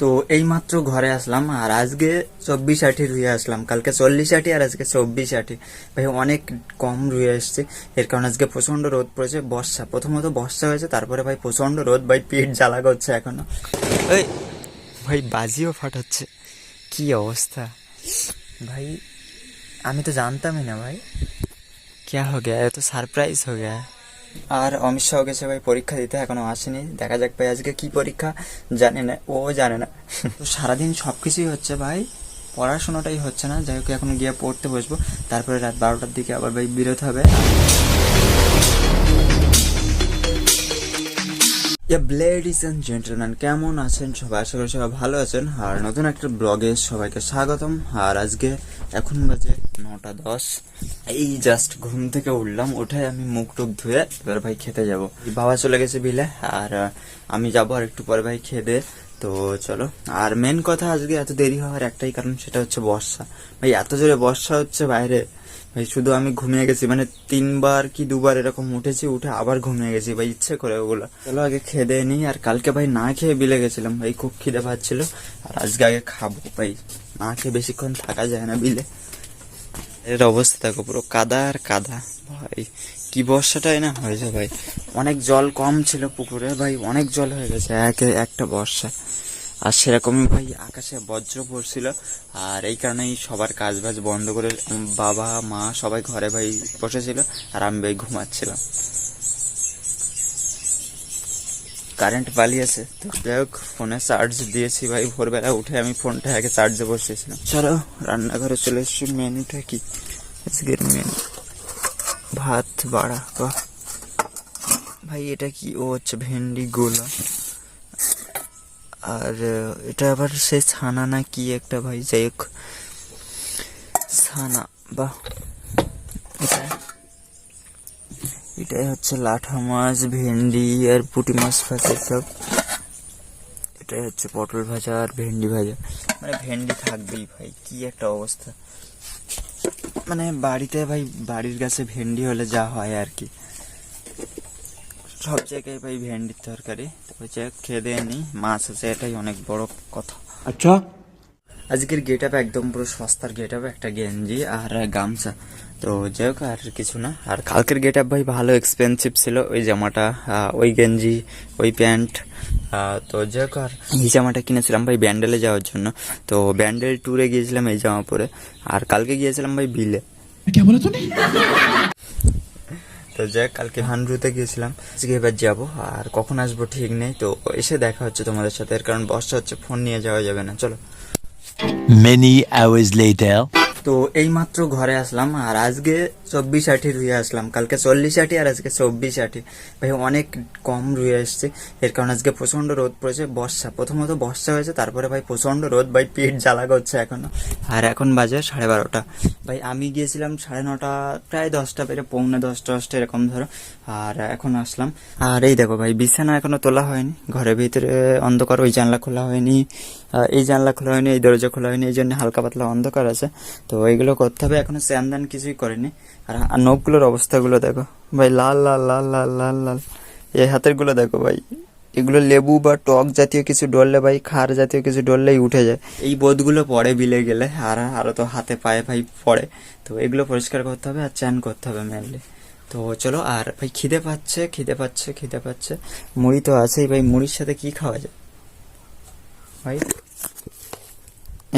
তো এই মাত্র ঘরে আসলাম আর আজকে চব্বিশ আটি রুয়ে আসলাম কালকে চল্লিশ আটি আর আজকে চব্বিশ আটি ভাই অনেক কম রুয়ে এসছে এর কারণে আজকে প্রচন্ড রোদ পড়েছে বর্ষা প্রথমত বর্ষা হয়েছে তারপরে ভাই প্রচন্ড রোদ ভাই পিঠ জ্বালা করছে এখনো ওই ভাই বাজিও ফাটাচ্ছে কি অবস্থা ভাই আমি তো জানতামই না ভাই क्या हो गया ये तो সারপ্রাইজ हो गया है। আর অমিত শাহ গেছে ভাই পরীক্ষা দিতে এখনও আসেনি। দেখা যাক ভাই আজকে কি পরীক্ষা, জানে না, ও জানে না। তো সারাদিন সব কিছুই হচ্ছে ভাই, পড়াশোনাটাই হচ্ছে না। যাই হোক, এখন গিয়ে পড়তে বসবো। তারপরে রাত বারোটার দিকে আবার ভাই বিরত হবে। লেডিস অ্যান্ড জেন্টলম্যান কেমন আছেন সবাই? আশা করি সবাই ভালো আছেন। আর নতুন একটা ব্লগে সবাইকে স্বাগতম। আর আজকে এখন বাজে নটা দশ। এই জাস্ট ঘুম থেকে উঠলাম, উঠে আমি মুখ টুক ধুয়ে এবার ভাই খেতে যাব। বাবা চলে গেছে বিলে, আর আমি যাব আর একটু পরে ভাই খেয়ে তো চলো, আর মেন কথা আজকে এত দেরি হওয়ার একটাই কারণ, সেটা হচ্ছে বর্ষা। ভাই, এত জোরে বর্ষা হচ্ছে বাইরে। ভাই, শুধু আমি ঘুমিয়ে গেছি মানে তিনবার কি দুবার এরকম উঠেছি, উঠে আবার ঘুমিয়ে গেছি, ভাই, ইচ্ছে করে ওগুলো। চলো, আগে খেয়ে দিয়ে নিই, আর কালকে ভাই না খেয়ে বিলে গেছিলাম, ভাই, খুব খিদে পাচ্ছিল, আর আজকে আগে খাব, ভাই। না খেয়ে বেশিক্ষণ থাকা যায় না বিলে। এর অবস্থা দেখো, পুরো কাদা আর কাদা, ভাই। কি বর্ষাটাই না হয়েছে, ভাই। অনেক জল কম ছিল পুকুরে, ভাই, অনেক জল হয়ে গেছে, একে, একটা বর্ষা। আর সেরকমই ভাই আকাশে বজ্র পড়ছিল। আর এই কারণেই সবার কাজ বাজ বন্ধ করে বাবা, মা সবাই ঘরে ভাই বসেছিল আর আমি ভাই ঘুমাচ্ছিলাম। কারেন্ট পালিয়েছে। তো যাই হোক, ফোনে চার্জ দিয়েছি ভাই। ভোরবেলা উঠে আমি ফোনটা আগে চার্জে বসিয়েছিলাম। চলো, রান্নাঘরে চলে এসছি। মেনুটা কি? আজকের মেনু। ভাত, বাড়া ভাই, এটা কি? ও হচ্ছে ভেন্ডি গোলা আর এটা আবার সে ছানা না কি একটা ভাই? যাই হোক। ছানা, বাহ। এটা এটাই হচ্ছে লাঠা মাছ, ভেন্ডি আর পুঁটি মাছ ফাঁসে সব। এটাই হচ্ছে পটল ভাজা আর ভেন্ডি ভাজা। মানে ভেন্ডি থাকবেই ভাই, কি একটা অবস্থা। মানে বাড়িতে ভাই, বাড়ির গাছে ভেন্ডি হলে যা হয় আর কি। সব জায়গায় ভাই ভেন্ডির তরকারি তারপরে যে খেয়ে দেয় নি। মাছ আছে এটাই অনেক বড় কথা। আচ্ছা। আজকের গেট আপ একদম পুরো সস্তার গেট আপ একটা গেঞ্জি আর গামছা। তো যাই হোক আর কিছু না। আর কালকের গেট আপ ভাই ভালো এক্সপেন্সিভ ছিল ওই জামাটা ওই গেঞ্জি ওই প্যান্ট তো যাই হোক আর এই জামাটা কিনেছিলাম ভাই ব্যান্ডেলে যাওয়ার জন্য। তো ব্যান্ডেল ট্যুরে গিয়েছিলাম এই জামা পরে। আর কালকে গিয়েছিলাম ভাই বিলে। তো যাই কালকে হানরুতে গিয়েছিলাম। আজকে এবার যাব আর কখন আসব ঠিক নেই। তো এসে দেখা হচ্ছে তোমাদের সাথে এর কারণ বর্ষা হচ্ছে ফোন নিয়ে যাওয়া যাবে না। চলো। মেনি আওয়ার্স লেটার তো এই মাত্র ঘরে আসলাম আর আজকে চব্বিশ আঠি রুয়ে আসলাম। কালকে চল্লিশ আঠি আর আজকে চব্বিশ আঠি ভাই, অনেক কম রুয়ে এসছে। এর কারণে আজকে প্রচণ্ড রোদ পড়েছে, বর্ষা। প্রথমত বর্ষা হয়েছে, তারপরে ভাই প্রচণ্ড রোদ, ভাই পিঠ জ্বালা করছে এখনও। আর এখন বাজে সাড়ে বারোটা। ভাই, আমি গিয়েছিলাম সাড়ে নটা, প্রায় দশটা বেড়ে পৌনে দশটা দশটা এরকম ধরো। আর এখন আসলাম। আর এই দেখো ভাই, বিছানা এখনও তোলা হয়নি। ঘরের ভিতরে অন্ধকার, ওই জানলা খোলা হয়নি। এই জানলা খোলা হয়নি, এই দরজা খোলা হয়নি, এই জন্য হালকা পাতলা অন্ধকার আছে। তো এইগুলো করতে হবে, এখনও স্যামদান কিছুই করেনি। আর নখগুলোর অবস্থাগুলো দেখো। ভাই, লাল লাল লাল লাল লাল লাল। এই হাতেরগুলো দেখো ভাই। এগুলো লেবু বা টক জাতীয় কিছু ডললে ভাই, খার জাতীয় কিছু ডললেই উঠে যায়। এই বোধগুলো পরে বিলে গেলে আর আরও তো হাতে পায়ে ভাই পড়ে। তো এগুলো পরিষ্কার করতে হবে আর চ্যান করতে হবে মেনলি তো চলো, আর ভাই খিদে পাচ্ছে খিদে পাচ্ছে খিদে পাচ্ছে। মুড়ি তো আছেই ভাই, মুড়ির সাথে কি খাওয়া যায়? ভাই?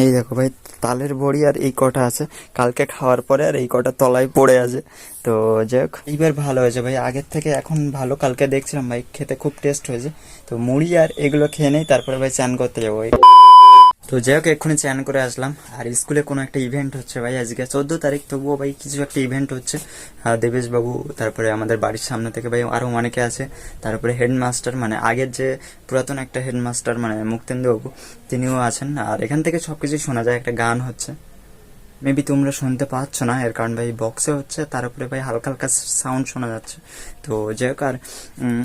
এই দেখো ভাই, তালের বড়ি আর এই কটা আছে। কালকে খাওয়ার পরে আর এই কটা তলায় পড়ে আছে। তো যাই হোক, এইবার ভালো হয়েছে ভাই। আগের থেকে এখন ভালো। কালকে দেখছিলাম ভাই, খেতে খুব টেস্ট হয়েছে। তো মুড়ি আর এগুলো খেয়ে নেই, তারপরে ভাই চান করতে যাব তো যাই হোক এক্ষুনি চ্যান করে আসলাম। আর স্কুলে কোনো একটা ইভেন্ট হচ্ছে ভাই আজকে। চোদ্দ তারিখ তবুও ভাই কিছু একটা ইভেন্ট হচ্ছে। আর দেবেশ বাবু তারপরে আমাদের বাড়ির সামনে থেকে ভাই আরও অনেকে আছে। তারপরে হেডমাস্টার মানে আগের যে পুরাতন একটা হেডমাস্টার মানে মুক্তেন্দ্র বাবু, তিনিও আছেন। আর এখান থেকে সব কিছুই শোনা যায়, একটা গান হচ্ছে। মেবি তোমরা শুনতে পাচ্ছ না, এর কারণ ভাই বক্সে হচ্ছে, তার উপরে ভাই হালকা হালকা সাউন্ড শোনা যাচ্ছে। তো যাই হোক আর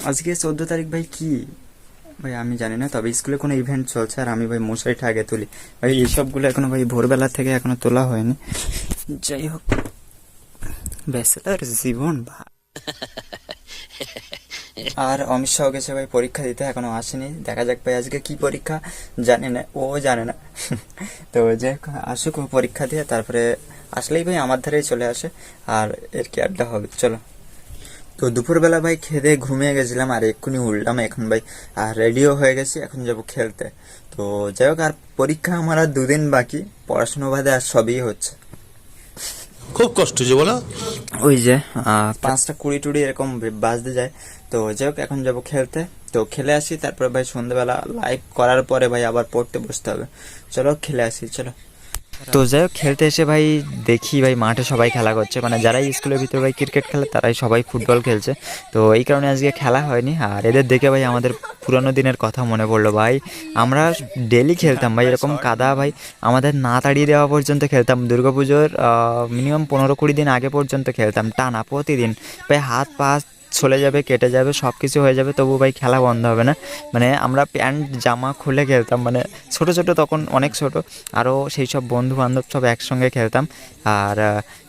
আজকে চোদ্দ তারিখ ভাই কি? ভাই, আমি জানি না, তবে স্কুলে কোনো ইভেন্ট চলছে আর আমি ভাই মশারিটা আগে তুলি। ভাই, এইসবগুলো এখনও ভাই ভোরবেলা থেকে এখনও তোলা হয়নি। যাই হোক ব্যাচেলার জীবন ভা আর অমিত শাহ গেছে ভাই, পরীক্ষা দিতে এখনও আসেনি। দেখা যাক ভাই আজকে কি পরীক্ষা, জানে না, ও জানে না। তো যে আসুক ও পরীক্ষা দিয়ে, তারপরে আসলেই ভাই আমার ধারেই চলে আসে, আর এর কি আড্ডা হবে, চলো। তো দুপুরবেলা ভাই খেতে ঘুমিয়ে গেছিলাম আর এক্ষুনি উঠলাম এখন ভাই। আর রেডিও হয়ে গেছি এখন যাব খেলতে। তো যাই হোক আর পরীক্ষা আমার আর দুদিন বাকি পড়াশুনো বাদে আর সবই হচ্ছে। খুব কষ্ট যে বলো। ওই যে পাঁচটা কুড়ি টুড়ি এরকম বাজতে যায়। তো যাই হোক এখন যাব খেলতে। তো খেলে আসি তারপরে ভাই সন্ধ্যেবেলা লাইভ করার পরে ভাই আবার পড়তে বসতে হবে। চলো খেলে আসি চলো। তো যাই হোক, খেলতে এসে ভাই দেখি ভাই মাঠে সবাই খেলা করছে। মানে যারাই স্কুলের ভিতরে ভাই ক্রিকেট খেলে, তারাই সবাই ফুটবল খেলছে। তো এই কারণে আজকে খেলা হয়নি। আর এদের দেখে ভাই আমাদের পুরোনো দিনের কথা মনে পড়ল ভাই। আমরা ডেলি খেলতাম ভাই, এরকম কাদা ভাই। আমাদের না তাড়িয়ে দেওয়া পর্যন্ত খেলতাম। দুর্গাপুজোর মিনিমাম পনেরো কুড়ি দিন আগে পর্যন্ত খেলতাম, টানা প্রতিদিন। ভাই হাত পা চলে যাবে, কেটে যাবে সব কিছু হয়ে যাবে, তবু ভাই খেলা বন্ধ হবে না। মানে আমরা প্যান্ট, জামা খুলে খেলতাম মানে ছোট ছোট তখন অনেক ছোট আরও সেই সব বন্ধু বান্ধব সব একসঙ্গে খেলতাম। আর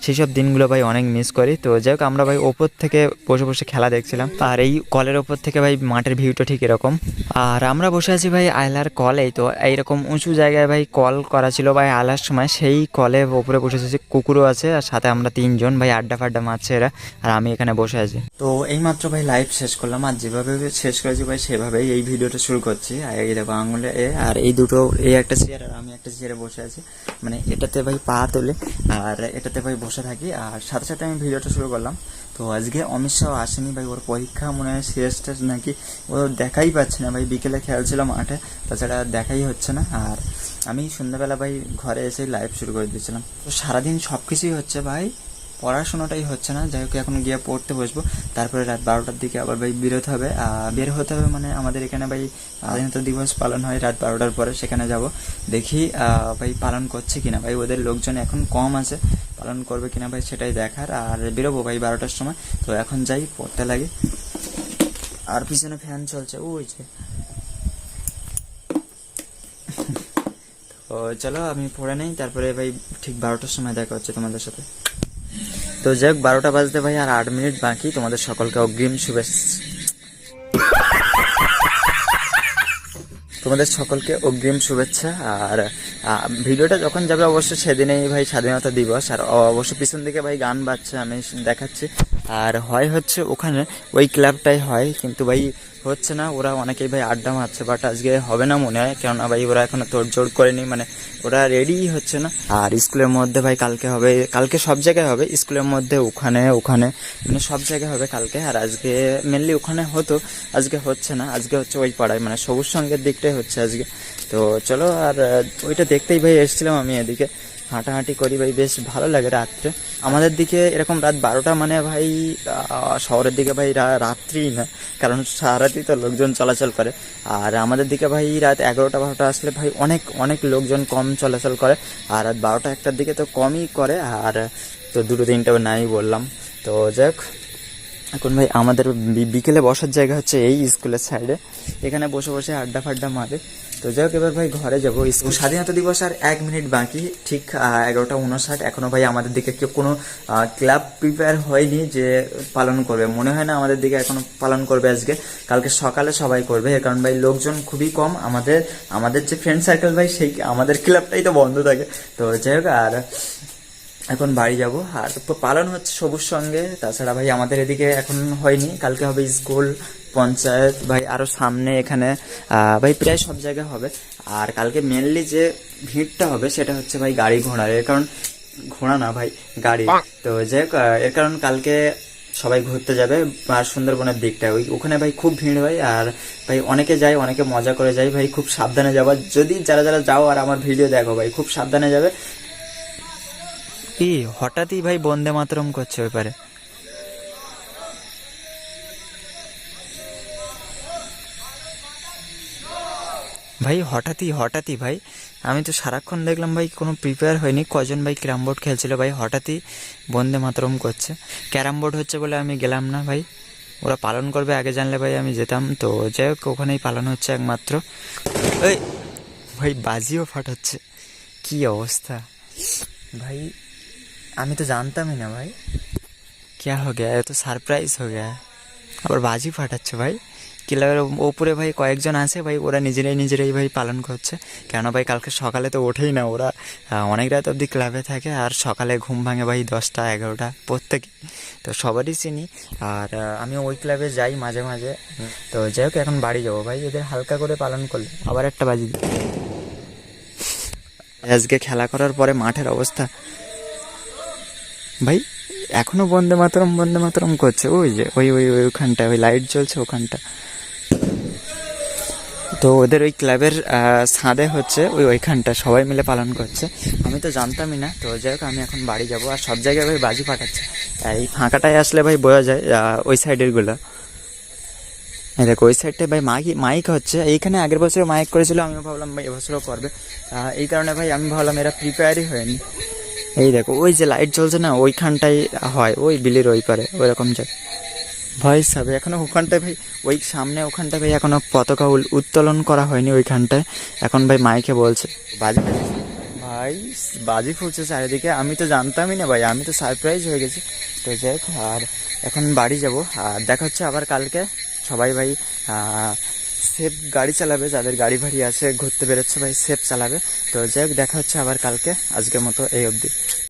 সেই সব দিনগুলো ভাই অনেক মিস করি। তো যাই হোক, আমরা ভাই ওপর থেকে বসে বসে খেলা দেখছিলাম। আর এই কলের ওপর থেকে ভাই মাঠের ভিউটা ঠিক এরকম। আর আমরা বসে আছি ভাই আয়লার কলেই তো এইরকম উঁচু জায়গায় ভাই কল করা ছিল ভাই আলার সময়। সেই কলে ওপরে বসে আছি কুকুরও আছে, আর সাথে আমরা তিনজন ভাই আড্ডা ফাড্ডা মারছে এরা, আর আমি এখানে বসে আছি। তো এইমাত্র ভাই লাইভ শেষ করলাম। আর যেভাবে শেষ করেছি ভাই, সেভাবেই এই ভিডিওটা শুরু করছি। আর এই দেখো, আঙুলে এ, আর এই দুটো, এই একটা চেয়ার আর আমি একটা চেয়ারে বসে আছি। মানে এটাতে ভাই পা তোলে, আর এটাতে ভাই বসে থাকি। আর সাথে সাথে আমি ভিডিওটা শুরু করলাম। তো আজকে অমিত শাহ আসেনি ভাই, ওর পরীক্ষা মনে হয় শেষ টেস্ট নাকি, ও দেখাই পাচ্ছে না ভাই। বিকেলে খেলছিল মাঠে তাছাড়া দেখাই হচ্ছে না। আর আমি সন্ধ্যাবেলা ভাই ঘরে এসে লাইভ শুরু করে দিয়েছিলাম। তো সারাদিন সব কিছুই হচ্ছে ভাই পড়াশোনাটাই হচ্ছে না। যাই হোক, এখন গিয়ে পড়তে বসবো। তারপরে রাত বারোটার দিকে আবার ভাই বেরোতে হবে। বের হতে হবে মানে আমাদের এখানে ভাই স্বাধীনতা দিবস পালন হয় রাত বারোটার পরে, সেখানে যাব। দেখি ভাই পালন করছে কিনা। ভাই ওদের লোকজন এখন কম আছে। পালন করবে কিনা ভাই সেটাই দেখার। আর বেরোবো ভাই বারোটার সময়। তো এখন যাই, পড়তে লাগে। আর পিছনে ফ্যান চলছে। ওই যে। তো চলো, আমি পড়ে নেই। তারপরে ভাই ঠিক বারোটার সময় দেখা হচ্ছে তোমাদের সাথে। তো যাই হোক, বারোটা বাজতে ভাই, আর আট মিনিট বাকি। তোমাদের সকলকে অগ্রিম শুভেচ্ছা। তোমাদের সকলকে অগ্রিম শুভেচ্ছা। আর ভিডিওটা যখন যাবে অবশ্য সেদিনেই ভাই স্বাধীনতা দিবস। আর অবশ্য পিছন দিকে ভাই গান বাজছে, আমি দেখাচ্ছি। আর হয় হচ্ছে ওখানে, ওই ক্লাবটাই হয়, কিন্তু ভাই হচ্ছে না, ওরা অনেকেই ভাই আড্ডা মারছে বাট আজকে হবে না মনে হয়, কেননা ভাই ওরা এখনও তোড়জোড় করেনি মানে ওরা রেডি হচ্ছে না। আর স্কুলের মধ্যে ভাই কালকে হবে, কালকে সব জায়গায় হবে, স্কুলের মধ্যে, ওখানে ওখানে মানে সব জায়গায় হবে কালকে, আর আজকে মেনলি ওখানে হতো, আজকে হচ্ছে না, আজকে হচ্ছে ওই পাড়ায় মানে সবুজ সঙ্গের দিকটাই হচ্ছে আজকে। তো চলো, আর ওইটা দেখতেই ভাই এসেছিলাম আমি এদিকে। হাঁটাহাঁটি করি ভাই, বেশ ভালো লাগে রাত্রে। আমাদের দিকে এরকম রাত বারোটা মানে ভাই শহরের দিকে ভাই রাত্রি না, কারণ সারাতেই তো লোকজন চলাচল করে। আর আমাদের দিকে ভাই রাত এগারোটা বারোটা আসলে ভাই অনেক অনেক লোকজন কম চলাচল করে। আর রাত বারোটা একটার দিকে তো কমই করে, আর তো দুটো তিনটা নাই বললাম। তো যাই হোক এখন ভাই আমাদের বিকেলে বসার জায়গা হচ্ছে এই স্কুলের সাইডে এখানে বসে বসে আড্ডা ফাড্ডা মারে। তো যাই হোক, এবার ভাই ঘরে যাব। স্বাধীনতা দিবস আর এক মিনিট বাকি। ঠিক এগারোটা উনষাট। এখনও ভাই আমাদের দিকে কেউ কোনো ক্লাব প্রিপেয়ার হয়নি যে পালন করবে। মনে হয় না আমাদের দিকে এখনও পালন করবে আজকে। কালকে সকালে সবাই করবে। এর কারণ ভাই লোকজন খুবই কম। আমাদের আমাদের যে ফ্রেন্ড সার্কেল ভাই, সেই আমাদের ক্লাবটাই তো বন্ধ থাকে। তো যাই হোক, আর এখন বাড়ি যাব। আর তো পালন হচ্ছে সবুজ সঙ্গে। তাছাড়া ভাই আমাদের এদিকে এখন হয়নি। কালকে হবে স্কুল পঞ্চায়েত। ভাই আরও সামনে এখানে ভাই প্রায় সব জায়গায় হবে। আর কালকে মেনলি যে ভিড়টা হবে সেটা হচ্ছে ভাই গাড়ি ঘোড়ার। এর কারণ ঘোড়া না ভাই গাড়ি। তো হোক এর কারণ কালকে সবাই ঘুরতে যাবে আর সুন্দরবনের দিকটা। ওই ওখানে ভাই খুব ভিড় হয় আর ভাই অনেকে যায় অনেকে মজা করে যায়। ভাই খুব সাবধানে যাবা যদি যারা যারা যাও আর আমার ভিডিও দেখো ভাই খুব সাবধানে যাবে। কি হঠাৎই ভাই বন্দে মাতরম করছে ওই পারে। ভাই, হঠাৎই হঠাৎই ভাই, আমি তো সারাক্ষণ দেখলাম ভাই কোনো প্রিপেয়ার হয়নি, কজন ভাই ক্যারাম বোর্ড খেলছিল ভাই, হঠাৎই বন্দে মাতরম করছে। ক্যারাম বোর্ড হচ্ছে বলে আমি গেলাম না ভাই, ওরা পালন করবে, আগে জানলে ভাই আমি যেতাম, তো যাই হোক, ওখানেই পালন হচ্ছে একমাত্র। এই, ভাই, বাজিও ফাটাচ্ছে, কি অবস্থা? भाई আমি তো জানতাম ही ना भाई क्या हो गया ये तो सरप्राइज हो गया है আবার বাজি ফাটাচ্ছে ভাই ক্লাবের ওপরে ভাই কয়েকজন আছে ভাই ওরা নিজেরাই নিজেরাই ভাই পালন করছে কেন ভাই কালকে সকালে তো ওঠেই না ওরা আহ, অনেক রাত অবধি ক্লাবে থাকে আর সকালে ঘুম ভাঙে ভাই দশটা এগারোটা প্রত্যেকে তো সবারই চিনি আর আহ, আমি ওই ক্লাবে যাই মাঝে মাঝে তো যাই হোক এখন বাড়ি যাবো ভাই এদের হালকা করে পালন করলে আবার একটা বাজি দিই। আজকে খেলা করার পরে মাঠের অবস্থা ভাই, এখনও বন্দে মাতরম বন্দে মাতরম করছে। ওই যে, ওই ওই ওই, ওখানটা, ওই লাইট জ্বলছে ওখানটা। তো ওদের ওই ক্লাবের ছাদে হচ্ছে ওই ওইখানটা, সবাই মিলে পালন করছে। আমি তো জানতামই না, তো যাই হোক, আমি এখন বাড়ি যাব। আর সব জায়গায় ভাই বাজি ফাটাচ্ছে। এই ফাঁকাটায় আসলে ভাই বোঝা যায় ওই সাইডেরগুলো। এই দেখো, ওই সাইডটায় ভাই মাইক মাইক হচ্ছে। এইখানে আগের বছর মাইক করেছিল আমি ভাবলাম ভাই এবছরও করবে। এই কারণে ভাই আমি ভাবলাম এরা প্রিপেয়ারই হয়নি। এই দেখো, ওই যে লাইট জ্বলছে না, ওইখানটাই হয়, ওই বিলির ওই পারে, ওইরকম যায় ভয় সাবে এখনও ওখানটায় ভাই, ওই সামনে ওখানটায় ভাই এখনও পতাকা উত্তোলন করা হয়নি ওইখানটায়। এখন ভাই মাইকে বলছে, বাজি। ভাই, বাজি ফুটছে চারিদিকে, আমি তো জানতামই না ভাই, আমি তো সারপ্রাইজ হয়ে গেছি। তো যাই আর এখন বাড়ি যাব, আর দেখা হচ্ছে আবার কালকে। সবাই ভাই সেফ গাড়ি চালাবে, যাদের গাড়ি ভাড়ি আছে, ঘুরতে বেরোচ্ছে, ভাই সেফ চালাবে। তো যাই হোক, দেখা হচ্ছে আবার কালকে, আজকের মতো এই অবধি।